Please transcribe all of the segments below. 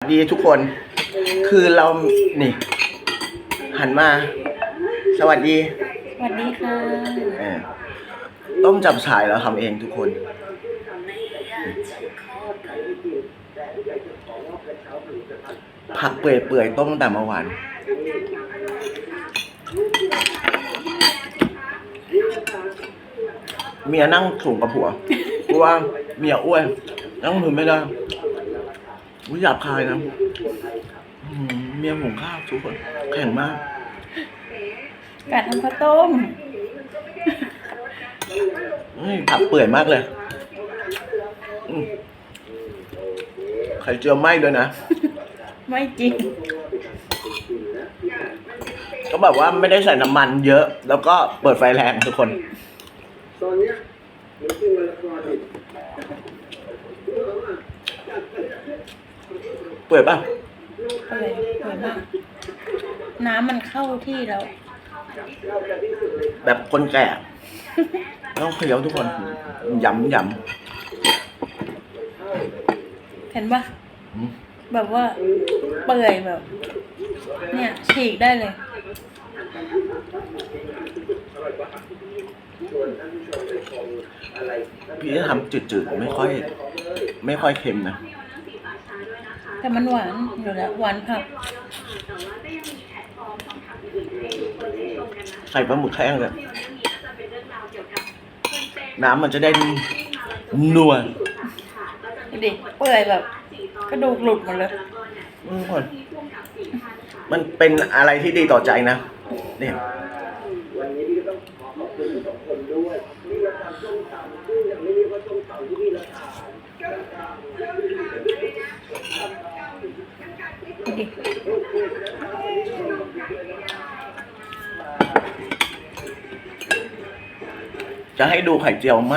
สวัสดีทุกคนคือเรานี่ หันมา สวัสดี สวัสดีค่ะ เออต้มจับฉ่ายเราทำเองทุกคน ผักเปื่อยๆต้มตั้งแต่เมื่อวานเมียนั่งสูงกับผัวเพราะว่าเมียอ้วนนั่งมือไม่ได้ วิหยาบคายนะอืมเมียหุงข้าวทุกคนแข็งมาก กัดทำข้าวต้ม เฮ้ยผักเปื่อยมากเลยอืมไข่เจียวไหม้ด้วยนะ ไม่จริง ก็แบบว่าไม่ได้ใส่น้ำมันเยอะ แล้วก็เปิดไฟแรงทุกคน ตอนเนี้ยเหมือนกินมะละกอดิบ เปื่อยป่ะก็เลยสวยมาก น้ำมันเข้าที่แล้ว แบบคนแก่ ต้องเคี้ยวทุกคนยำยเห็นปะำอืมแบบว่าเปื่อยแบบ เนี่ยฉีกได้เลยพี่จะทำจืดๆ ไม่ค่อย ไม่ค่อยเค็มนะ แต่มันหวานอยู่แล้วหวานผักใส่ปลาหมึกแห้งเลยน้ำมันจะได้นัวดูดิเปื่อยแบบกระดูกหลุดหมดเลยอืมทุกคนมันเป็นอะไรที่ดีต่อใจนะเนี่ย จะให้ดูไข่เจียวไหม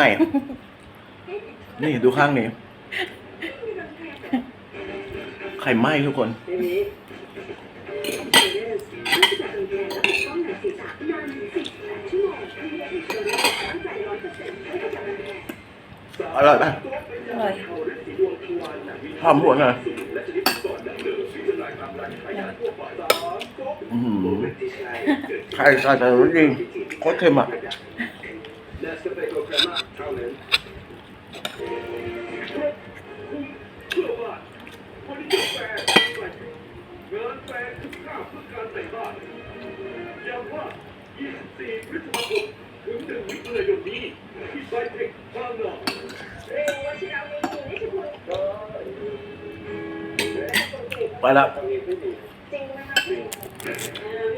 นี่ดูข้างนี้ ไข่ไหมทุกคน อร่อยป่ะอร่อยหอมหัวหน่อยอื้อหือไข่ใส่แต่รสดีโคตรเค็มอะเนสเปโกแครมาเท่านั้นเงินแฟนทุกข้าวเพื่อการแต่งบ้านย้ำว่า24พฤษภาคมถึง1มิถุนายนนี้ ไปแล้ว จริงนะคะ